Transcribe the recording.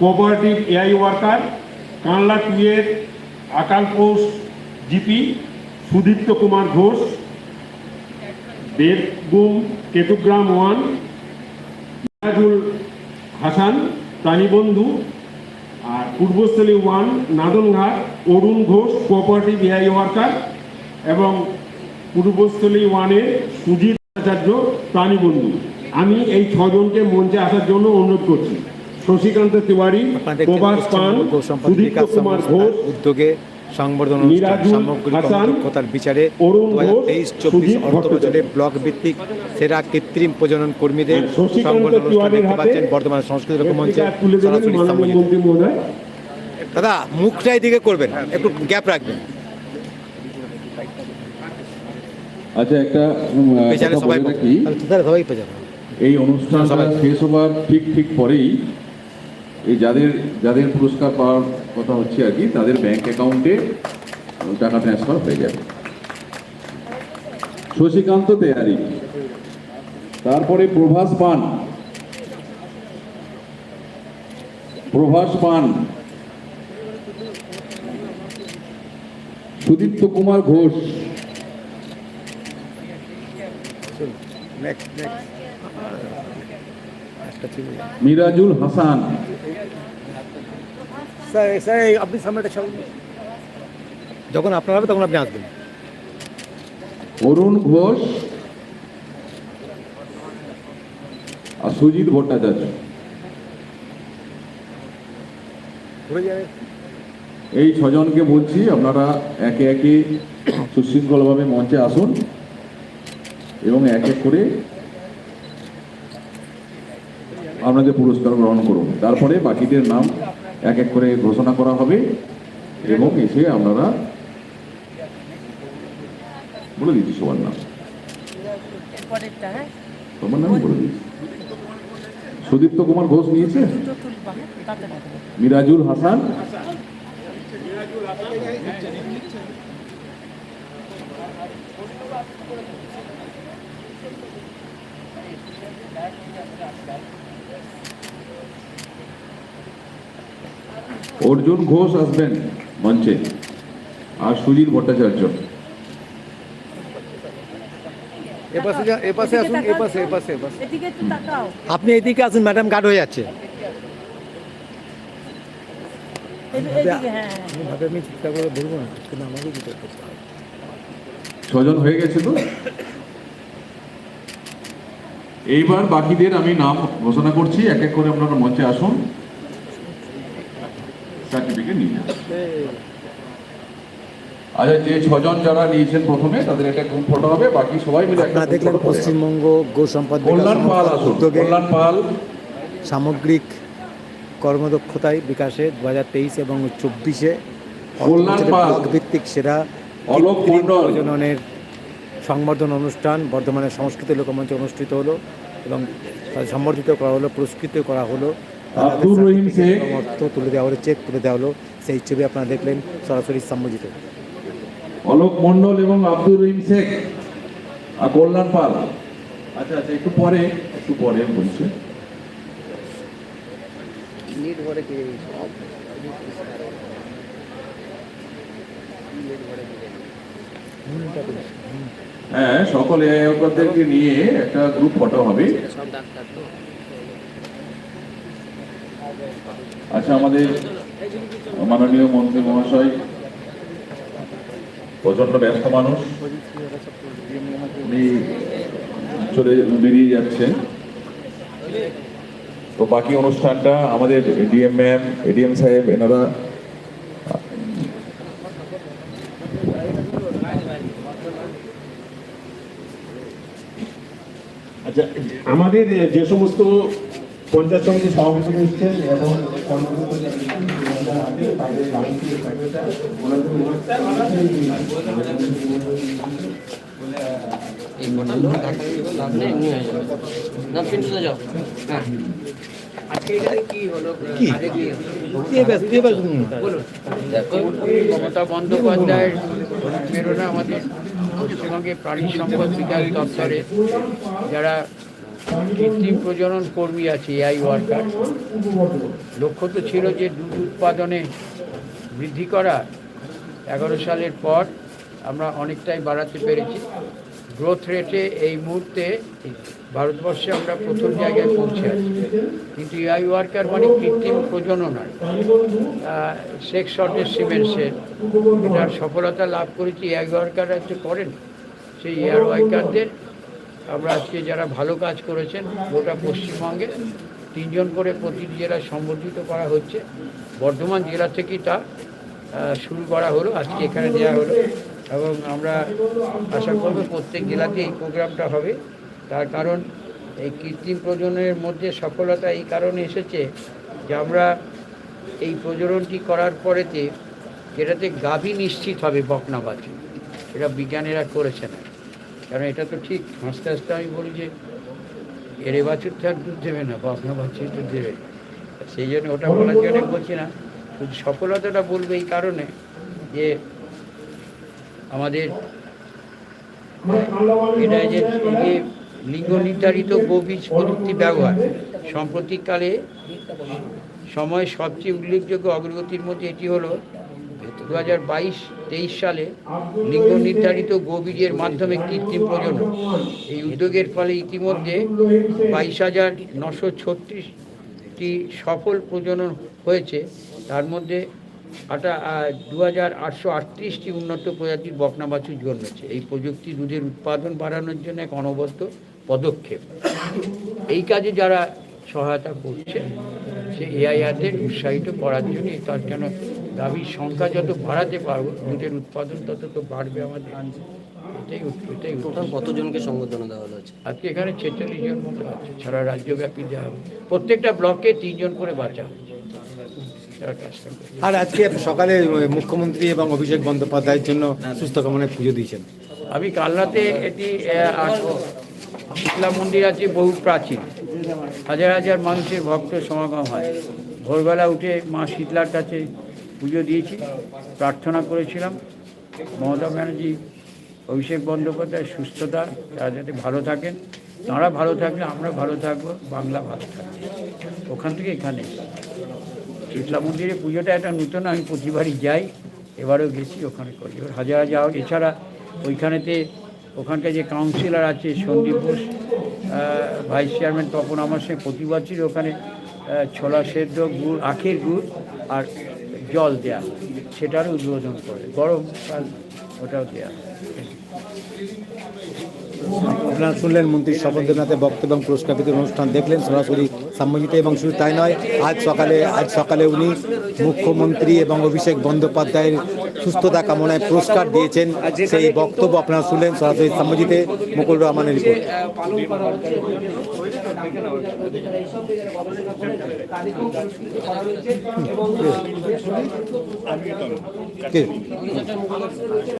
Cooperative AI worker Kanla টুয়ের আকাল Ghosh GP Sudipta Kumar Ghosh Begum Ketugram one Mirajul Hasan প্রাণীবন্ধু আর Purbasthali one Nadanghat Arun Ghosh cooperative AI worker এবং পূর্বস্থলী ওয়ানের সুজিত আচার্য প্রাণীবন্ধু আমি এই ছজনকে মঞ্চে আসার জন্য অনুরোধ করছি। শশীকান্ত তিওয়ারি প্রভাস পান বিকাশ কুমার ঘোষ উদ্যোগে সংবর্ধনা অনুষ্ঠান সামগ্রিক হাসান, বিচারে দু হাজার তেইশ চব্বিশ অর্থ বছরে ব্লক ভিত্তিক সেরা কৃত্রিম প্রজনন কর্মীদের আর শশীকান্ত সংবর্ধনা অনুষ্ঠান দেখতে পাচ্ছেন বর্তমান সংস্কৃতি লোকমঞ্চে সরাসরি দাদা মুখটা এদিকে করবেন একটু গ্যাপ রাখবেন। আচ্ছা একটা সবাই এই অনুষ্ঠানটা সবাই- শেষ হবার ঠিক ঠিক পরেই এই যাদের যাদের পুরস্কার পাওয়ার কথা হচ্ছে আর কি, তাদের ব্যাংক অ্যাকাউন্টে টাকা ট্রান্সফার হয়ে যাবে। শশীকান্ত তেয়ারি তারপরে প্রভাস পান। প্রভাস পান। সুদীপ্ত কুমার ঘোষ। মিরাজুল হাসান। স্যার স্যার এই আপনি সামনেটা সব যখন আপনার হবে তখন আপনি আসবেন। অরুণ ঘোষ আর সুজিত ভট্টাচার্য। এই ছজনকে বলছি আপনারা একে একে সুশৃঙ্খলভাবে মঞ্চে আসুন এবং এক এক করে আপনাদের পুরস্কার গ্রহণ করুন। তারপরে বাকিদের নাম এক এক করে ঘোষণা করা হবে এবং এসে আপনারা বলে দিচ্ছি সবার নাম। হ্যাঁ? তোমার নাম বলে দিচ্ছি। সুদীপ্ত কুমার ঘোষ নিয়েছে? মিরাজুল হাসান হ্যাঁ তাতে রাখব মিরাজুল হাসান অর্জুন ঘোষ আসবেন মঞ্চে আর সুজিত ভট্টাচার্য। এপাশে যা এপাশে আসুন এপাশে এপাশে এপাশে। এদিকে একটু তাকাও। আপনি এদিকে আসুন ম্যাডাম গার্ড হয়ে যাচ্ছে। হ্যাঁ। ছজন হয়ে গেছে তো? এইবার বাকিদের আমি নাম ঘোষণা করছি এক এক করে আপনারা মঞ্চে আসুন। সার্টিফিকেট নিয়ে আচ্ছা যে ছজন যারা নিয়েছেন প্রথমে তাদের একটা গ্রুপ ফটো হবে বাকি সবাই মিলে আপনারা দেখলেন পশ্চিমবঙ্গ গো সম্পদ কল্যাণ পাল উদ্যোগে কল্যাণ পাল। সামগ্রিক কর্মদক্ষতায় বিকাশে দু হাজার তেইশ এবং চব্বিশে ভিত্তিক সেরা অলোক সংবর্ধনা অনুষ্ঠান বর্ধমানের সংস্কৃতি লোকমঞ্চে অনুষ্ঠিত হলো এবং সম্বর্ধিত করা হলো পুরস্কৃত করা হলো আব্দুর রহিম শেখ। অর্থ তুলে দেওয়া হলো চেক তুলে দেওয়া হলো। সেই ছবি আপনারা দেখলেন সরাসরি সম্বোধিত অলোক মন্ডল এবং আব্দুর রহিম শেখ আর কল্যাণ পাল। আচ্ছা আচ্ছা একটু পরে একটু পরে বলছি। হ্যাঁ সকলে নিয়ে একটা গ্রুপ ফটো হবে। আচ্ছা আমাদের মাননীয় মন্ত্রী মহাশয় প্রচণ্ড ব্যস্ত মানুষ। চলে বেরিয়ে যাচ্ছেন। তো বাকি অনুষ্ঠানটা আমাদের ডিএম ম্যাম, এডিএম সাহেব, এনারা আচ্ছা আমাদের যে সমস্ত পঞ্চায়েত সমিতি সভাপতি এসছেন এবং মমতা বন্দ্যোপাধ্যায়ের প্রেরণা আমাদের প্রাণী সম্পদ বিকাশ দপ্তরে যারা কৃত্রিম প্রজনন কর্মী আছে এআই ওয়ার্কার লক্ষ্য তো ছিল যে দুধ উৎপাদনে বৃদ্ধি করা, এগারো সালের পর আমরা অনেকটাই বাড়াতে পেরেছি। গ্রোথ রেটে এই মুহূর্তে ভারতবর্ষে আমরা প্রথম জায়গায় পৌঁছে আছি। কিন্তু এআই ওয়ার্কার মানে কৃত্রিম প্রজনন নয় সেক্স শর্টের সিমেন্টসের এটার সফলতা লাভ করেছি। এআই ওয়ার্কাররা যে করেন, সেই এয়ার ওয়ার্কারদের আমরা আজকে যারা ভালো কাজ করেছেন, গোটা পশ্চিমবঙ্গে তিনজন করে প্রতিটি জেলায় সম্বর্ধিত করা হচ্ছে। বর্ধমান জেলা থেকেই তা শুরু করা হলো, আজকে এখানে দেওয়া হলো। এবং আমরা আশা করব প্রত্যেক জেলাতে এই প্রোগ্রামটা হবে। তার কারণ এই কৃত্রিম প্রজননের মধ্যে সফলতা এই কারণে এসেছে যে আমরা এই প্রজননটি করার পরেতে যেটাতে গাভী নিশ্চিত হবে বকনা বাছুর এটা বিজ্ঞানীরা করেছেন। কারণ এটা তো ঠিক হাসতে হাসতে আমি বলি যে এরে বাছুর তো আর দুধ দেবে না বকনা বাছুর দুধ দেবে। সেই জন্য ওটা বলার জন্য বলছি না। শুধু সফলতাটা বলবে এই কারণে যে আমাদের এটা যে যে লিঙ্গ নির্ধারিত বীজ প্রযুক্তি ব্যবহার সাম্প্রতিককালে সময় সবচেয়ে উল্লেখযোগ্য অগ্রগতির মধ্যে এটি হলো দু হাজার বাইশ, তেইশ সালে লিঙ্গ নির্ধারিত গোবীজের মাধ্যমে কৃত্রিম প্রজনন। এই উদ্যোগের ফলে ইতিমধ্যে বাইশ হাজার নশো ছত্রিশটি সফল প্রজনন হয়েছে। তার মধ্যে আটা দু হাজার আটশো আটত্রিশটি উন্নত প্রজাতির বকনা বাছুর জন্মেছে। এই প্রযুক্তি দুধের উৎপাদন বাড়ানোর জন্য এক অনবদ্য পদক্ষেপ। এই কাজে যারা সহায়তা করছে সে এআইআরদের উৎসাহিত করার জন্য তার জন্য গাভীর সংখ্যা যত বাড়াতে পারব দুধের উৎপাদন তত তো বাড়বে আমাদের। এটাই এটাই টোটাল কতজনকে সংবর্ধনা দেওয়া হলো আজকে? এখানে ছেচল্লিশ জন মতো আছে। সারা রাজ্যব্যাপী দেওয়া হবে। প্রত্যেকটা ব্লকে তিনজন করে বাচ্চা হচ্ছে। আর আজকে সকালে মুখ্যমন্ত্রী এবং অভিষেক বন্দ্যোপাধ্যায়ের জন্য সুস্থ কামনায় পুজো দিয়েছেন। আমি কালনাতে এটি আহ, শীতলা মন্দির আছে বহু প্রাচীন। হাজার হাজার মানুষের ভক্ত সমাগম হয়। ভোরবেলা উঠে মা শীতলার কাছে পুজো দিয়েছি, প্রার্থনা করেছিলাম। মমতা ব্যানার্জি, অভিষেক বন্দ্যোপাধ্যায় সুস্থতা, তারা যাতে ভালো থাকেন। তাঁরা ভালো থাকলে আমরা ভালো থাকব, বাংলা ভালো থাকবে। ওখান থেকে এখানে শীতলা মন্দিরে পুজোটা একটা নতুন, আমি প্রতিবারই যাই, এবারেও গেছি ওখানে করি। এবার হাজার হাজার, এছাড়া ওইখানেতে ওখানকার যে কাউন্সিলর আছে, সন্দীপ ঘোষ ভাইস চেয়ারম্যান তপন আমার সঙ্গে প্রতি ছিল ওখানে। ছোলা সেদ্ধ, গুড়, আখের গুড়, আর জল দেয়া হয়। সেটারও উদ্বোধন করে গরমকাল ওটাও দেওয়া হয়। আপনারা শুনলেন মন্ত্রী শপথনাথে বক্তব্য এবং পুরস্কার বিতরণ অনুষ্ঠান দেখলেন সরাসরি সাম্মাজিত এবং শুধু তাই নয়, আজ সকালে আজ সকালে উনি মুখ্যমন্ত্রী এবং অভিষেক বন্দ্যোপাধ্যায়ের সুস্থতা কামনায় পুরস্কার দিয়েছেন সেই বক্তব্য আপনারা শুনলেন সরাসরি সাম্মাজিতে মুকুল রহমানের রিপোর্ট এবং কে?